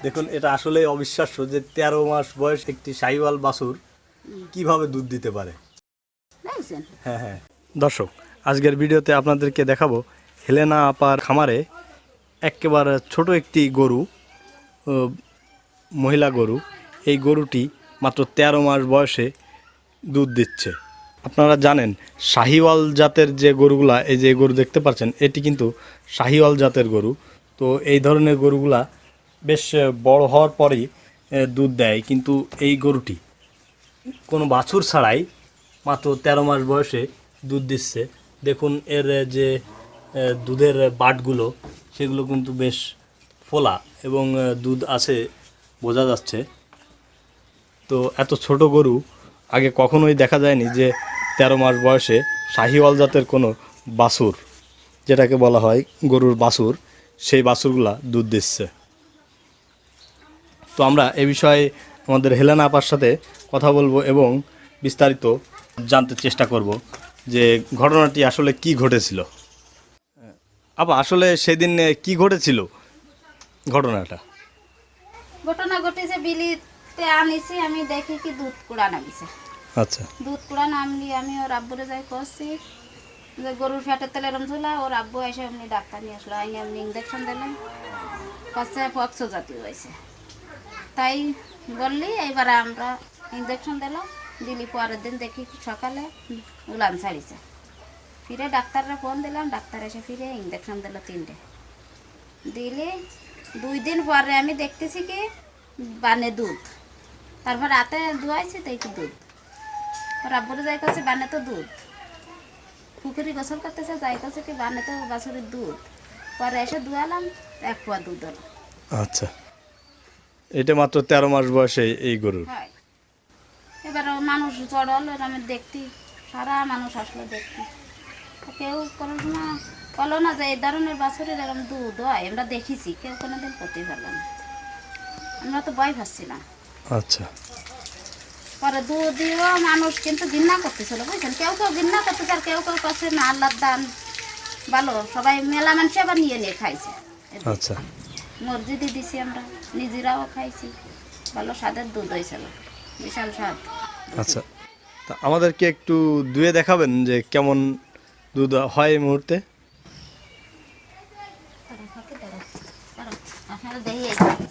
দেখুন এটা আসলে অবিশ্বাস্য যে তেরো মাস বয়স একটি সাইওয়াল বাছুর কীভাবে দুধ দিতে পারে। হ্যাঁ হ্যাঁ। দর্শক আজকের ভিডিওতে আপনাদেরকে দেখাবো হেলেনা আপার খামারে একেবারে ছোট একটি গরু মহিলা গরু। এই গরুটি মাত্র তেরো মাস বয়সে দুধ দিচ্ছে। আপনারা জানেন শাহিওয়াল জাতের যে গরুগুলা এই যে গরু দেখতে পাচ্ছেন এটি কিন্তু শাহিওয়াল জাতের গরু। তো এই ধরনের গরুগুলা বেশ বড় হওয়ার পরেই দুধ দেয়। কিন্তু এই গরুটি কোনো বাছুর ছাড়াই মাত্র তেরো মাস বয়সে দুধ দিচ্ছে। দেখুন, এর যে দুধের বাটগুলো, সেগুলো কিন্তু বেশ ফোলা এবং দুধ আছে বোঝা যাচ্ছে। তো এত ছোট গরু আগে কখনোই দেখা যায়নি যে তেরো মাস বয়সে শাহিওয়াল জাতের কোনো বাছুর, যেটাকে বলা হয় গরুর বাছুর, সেই বাছুরগুলা দুধ দিচ্ছে। তো আমরা এ বিষয়ে আমাদের হেলেনা আপার সাথে কথা বলব এবং বিস্তারিত জানতে চেষ্টা করব যে ঘটনাটি আসলে কি ঘটেছিল। আপা আসলে সেদিন কি ঘটেছিল ঘটনাটা? ঘটনা ঘটেছে বিলিতে আনিছি আমি দেখি কি দুধ কুড়া নামিছে। আচ্ছা। দুধ কুড়া নামলি আমি ওর আব্বুরে যাই করছি যে গরুর ফ্যাটের তেল এরম ঝুলা ওর আব্বু এসে এমনি ডাক্তার নিয়ে আসলো আইনি এমনি ইঞ্জেকশন দিলেন কাছে পক্স জাতীয় হয়েছে তাই বললি এইবার আমরা ইঞ্জেকশন দিলাম, দিলি পরের দিন দেখি সকালে উলান ছাড়িছে। ফিরে ডাক্তাররা ফোন দিলাম, ডাক্তার এসে ফিরে ইঞ্জেকশন দিল তিনটে। দিলে, দুই দিন পরে আমি দেখতেছি কি, বানে দুধ। তারপর রাতে ধোয়াইছি, তাই কি দুধ। রাব্বুরে যাই কাছে বানে তো দুধ। পুকুরি গোসল করতেছে যাই কাছে কি, বানে তো বাছুরের দুধ। পরে এসে ধোয়ালাম, এক পোয়া দুধ হলো। আচ্ছা। এটা মাত্র তেরো মাস বয়সে এই গরুর। হয়। এবার মানুষ চড়ল আমি দেখতি সারা মানুষ আসলো দেখতি। কেউ কোনো সময় বলো না যে এই ধরনের বাছুরের এরকম দুধ হয় আমরা দেখেছি কেউ কোনোদিন করতে পারলাম না। আমরা তো ভয় পাচ্ছিলাম আচ্ছা। পরে দুধ দিয়েও মানুষ কিন্তু ঘৃণা করতেছিল বুঝছেন? কেউ কেউ ঘৃণা করতেছে আর কেউ কেউ করছে না আল্লাহর দান ভালো। সবাই মেলা মানুষ আবার নিয়ে নিয়ে খাইছে। আচ্ছা। মসজিদে দিছি আমরা। নিজেরাও খাইছি। ভালো স্বাদের দুধ হয়েছিল বিশাল স্বাদ। আচ্ছা। তা আমাদেরকে একটু দুয়ে দেখাবেন যে কেমন দুধ হয় এই মুহূর্তে।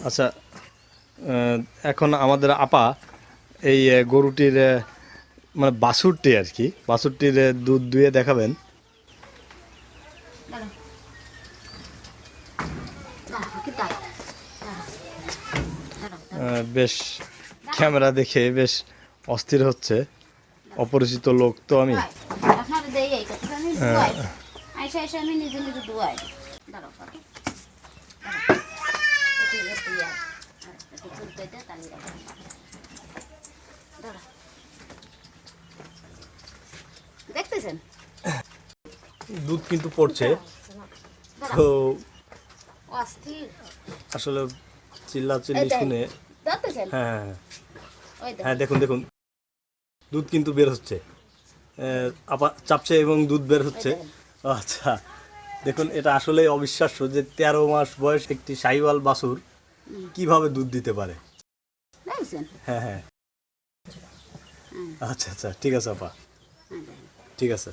আচ্ছা এখন আমাদের আপা এই গরুটির মানে বাছুরটি আর কি, বাছুরটির দুধ দুয়ে দেখাবেন। বেশ ক্যামেরা দেখে বেশ অস্থির হচ্ছে। অপরিচিত লোক তো আমি। দেখতেছেন? দুধ কিন্তু পড়ছে। তো আসলে চিল্লা চিল্লি শুনে হ্যাঁ হ্যাঁ, হ্যাঁ। হ্যাঁ দেখুন দেখুন। দুধ কিন্তু বের হচ্ছে। চাপছে এবং দুধ বের হচ্ছে। আচ্ছা দেখুন এটা আসলে অবিশ্বাস্য যে তেরো মাস বয়স একটি সাইওয়াল বাছুর কীভাবে দুধ দিতে পারে। হ্যাঁ হ্যাঁ আচ্ছা আচ্ছা ঠিক আছে আপা। হ্যাঁ, ঠিক আছে।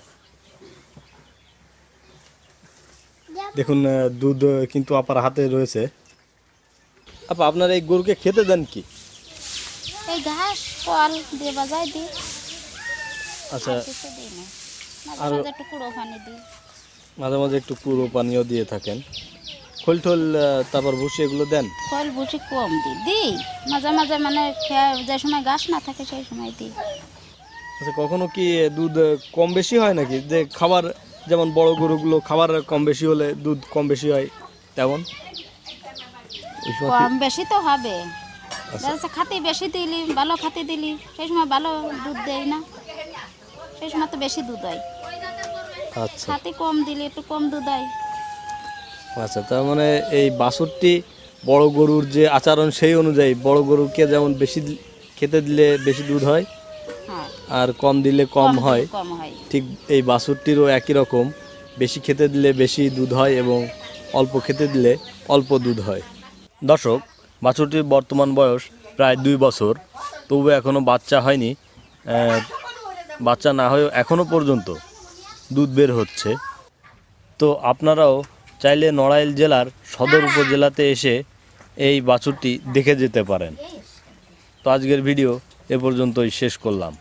দেখুন দুধ কিন্তু আপার হাতে রয়েছে। আপা আপনার এই গরুকে খেতে দেন কি? এই ঘাস ফল দিয়ে বাজাই দিই। আচ্ছা আর কিছু দিই না। মাঝে মাঝে একটু কুড়ো পানি দিই। মাঝে মাঝে একটু পুরো পানীয় দিয়ে থাকেন। খোল ঠোল তারপর ভুসি এগুলো দেন? ফল বুঝি কম দিই। দিই। মাঝে মাঝে মানে যে সময় ঘাস না থাকে সেই সময় দিই। আচ্ছা কখনো কি দুধ কম বেশি হয় নাকি? যে খাবার যেমন বড় গরুগুলো খাবার কম বেশি হলে দুধ কম বেশি হয় তেমন? কম বেশি তো হবে। দেখা খাতি বেশি দিলি ভালো খাতে দিলি সেই সময় ভালো দুধ দেয় না। সেই সময় তো বেশি দুধ হয়। আচ্ছা। খাতি কম দিলে একটু কম দুধ হয়। আচ্ছা তার মানে এই বাছুরটি বড় গরুর যে আচরণ সেই অনুযায়ী বড় গরুকে যেমন বেশি খেতে দিলে বেশি দুধ হয় হ্যাঁ। আর কম দিলে কম হয় কম হয়। ঠিক এই বাছুরটিরও একই রকম। বেশি খেতে দিলে বেশি দুধ হয় এবং অল্প খেতে দিলে অল্প দুধ হয়। দর্শক, বাছুরটির বর্তমান বয়স প্রায় দুই বছর, তবু এখনও বাচ্চা হয়নি বাচ্চা না হয়েও এখনও পর্যন্ত দুধ বের হচ্ছে। তো আপনারাও চাইলে নড়াইল জেলার সদর উপজেলাতে এসে এই বাছুরটি দেখে যেতে পারেন। তো আজকের ভিডিও এ পর্যন্তই শেষ করলাম।